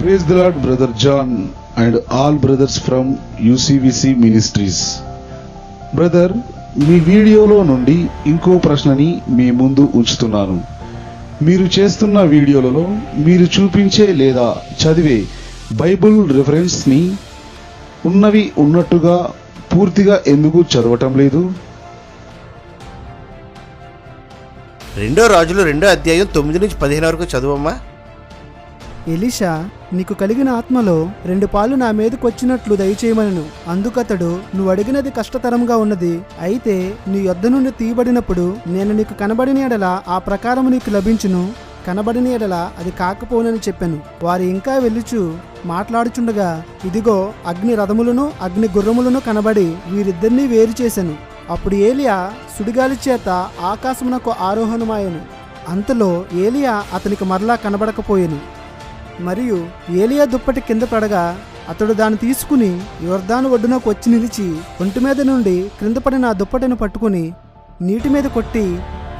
Praise the lord brother John and all brothers from UCVC ministries brother మీ వీడియోలో నుండి ఇంకో ప్రశ్నని మీ ముందు ఉంచుతున్నాను. మీరు చేస్తున్న వీడియోలలో మీరు చూపించే లేదా చదివే బైబుల్ రిఫరెన్స్ని ఉన్నవి ఉన్నట్టుగా పూర్తిగా ఎందుకు చదవటం లేదు? రెండో రాజులు రెండో అధ్యాయం తొమ్మిది నుంచి పదిహేను వరకు చదువమ్మా. ఎలిషా నీకు కలిగిన ఆత్మలో రెండు పాలు నా మీదకు వచ్చినట్లు దయచేయమనను. అందుకతడు నువ్వు అడిగినది కష్టతరంగా ఉన్నది. అయితే నీ యొద్ద నుండి తీయబడినప్పుడు నేను నీకు కనబడిన ఎడల ఆ ప్రకారం నీకు లభించును. కనబడిన ఎడల అది కాకపోనని చెప్పాను. వారు ఇంకా వెళ్ళుచు మాట్లాడుచుండగా ఇదిగో అగ్ని రథములను అగ్ని గుర్రములను కనబడి వీరిద్దరినీ వేరు చేశాను అప్పుడు ఏలియా సుడిగాలి చేత ఆకాశమునకు ఆరోహణమాయను. అంతలో ఏలియా అతనికి మరలా కనబడకపోయాను. మరియు ఏలియా దుప్పటి కింద పడగా అతడు దాన్ని తీసుకుని యువర్ధాను ఒడ్డునకు వచ్చి నిలిచి ఒంటి మీద నుండి క్రింద పడిన ఆ దుప్పటిని పట్టుకుని నీటి మీద కొట్టి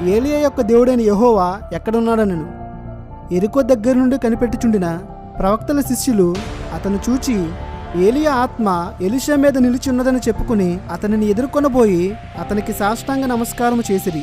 ఏలియా యొక్క దేవుడైన యహోవా ఎక్కడున్నాడనను. ఎరుకో దగ్గర నుండి కనిపెట్టుచుండిన ప్రవక్తల శిష్యులు అతను చూచి ఏలియా ఆత్మ ఎలిషా మీద నిలిచి ఉన్నదని చెప్పుకుని అతనిని ఎదుర్కొనబోయి అతనికి సాష్టాంగ నమస్కారం చేసిరి.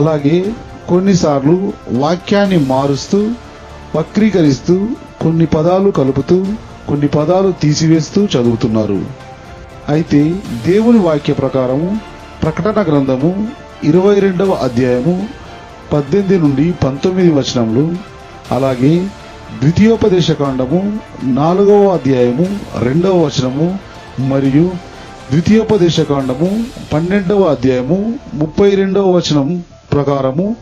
అలాగే కొన్నిసార్లు వాక్యాన్ని మారుస్తూ వక్రీకరిస్తూ కొన్ని పదాలు కలుపుతూ కొన్ని పదాలు తీసివేస్తూ చదువుతున్నారు. అయితే దేవుని వాక్య ప్రకారము ప్రకటన గ్రంథము ఇరవై రెండవ అధ్యాయము పద్దెనిమిది నుండి పంతొమ్మిది వచనములు అలాగే ద్వితీయోపదేశ కాండము నాలుగవ అధ్యాయము రెండవ వచనము మరియు ద్వితీయోపదేశ కాండము పన్నెండవ అధ్యాయము ముప్పై రెండవ వచనం ప్రకారము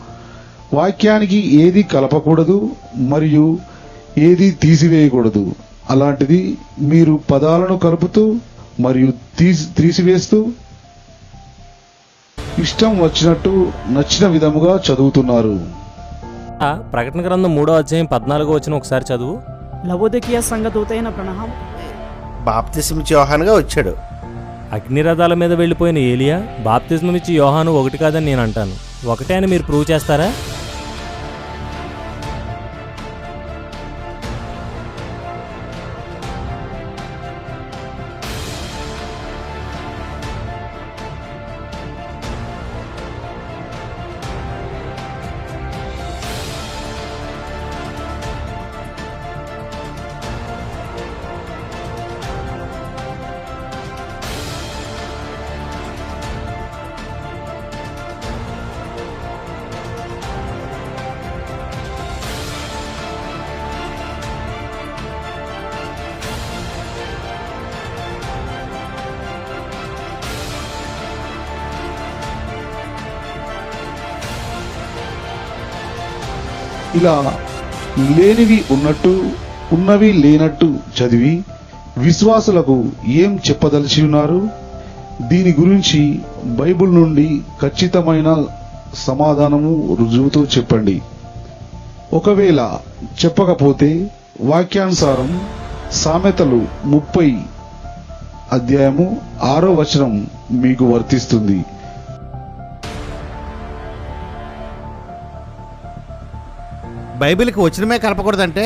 వాక్యానికి ఏది కలపకూడదు మరియు ఏది తీసివేయకూడదు. అలాంటిది మీరు పదాలను కలుపుతూ మరియు తీసి తీసివేస్తూ ఇష్టం వచ్చినట్టు నచ్చిన విధముగా చదువుతున్నారు. ఆ, ప్రకటన గ్రంథం మూడో అధ్యాయం పద్నాలుగో వచ్చిన ఒకసారి చదువు. లవోదకీయ సంఘదూతైన ప్రణహం బాప్తిసమిచ్చి యోహానుగా వచ్చాడు. అగ్నిరథాల మీద వెళ్ళిపోయిన ఏలియా బాప్తిజం ఇచ్చి యోహాను ఒకటి కాదని నేను అంటాను. ఒకటే అని మీరు ప్రూవ్ చేస్తారా? ఇలా లేనివి ఉన్నట్టు ఉన్నవి లేనట్టు చదివి విశ్వాసులకు ఏం చెప్పదలిచి ఉన్నారు? దీని గురించి బైబిల్ నుండి ఖచ్చితమైన సమాధానము రుజువుతో చెప్పండి. ఒకవేళ చెప్పకపోతే వాక్యానుసారం సామెతలు ముప్పై అధ్యాయము ఆరో వచనం మీకు వర్తిస్తుంది. బైబిల్కి వచనమే కలపకూడదంటే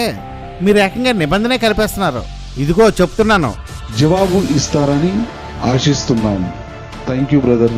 మీరు ఏకంగా నిబంధనే కలిపేస్తున్నారు. ఇదిగో చెప్తున్నాను. జవాబు ఇస్తారని ఆశిస్తున్నాను. Thank you brother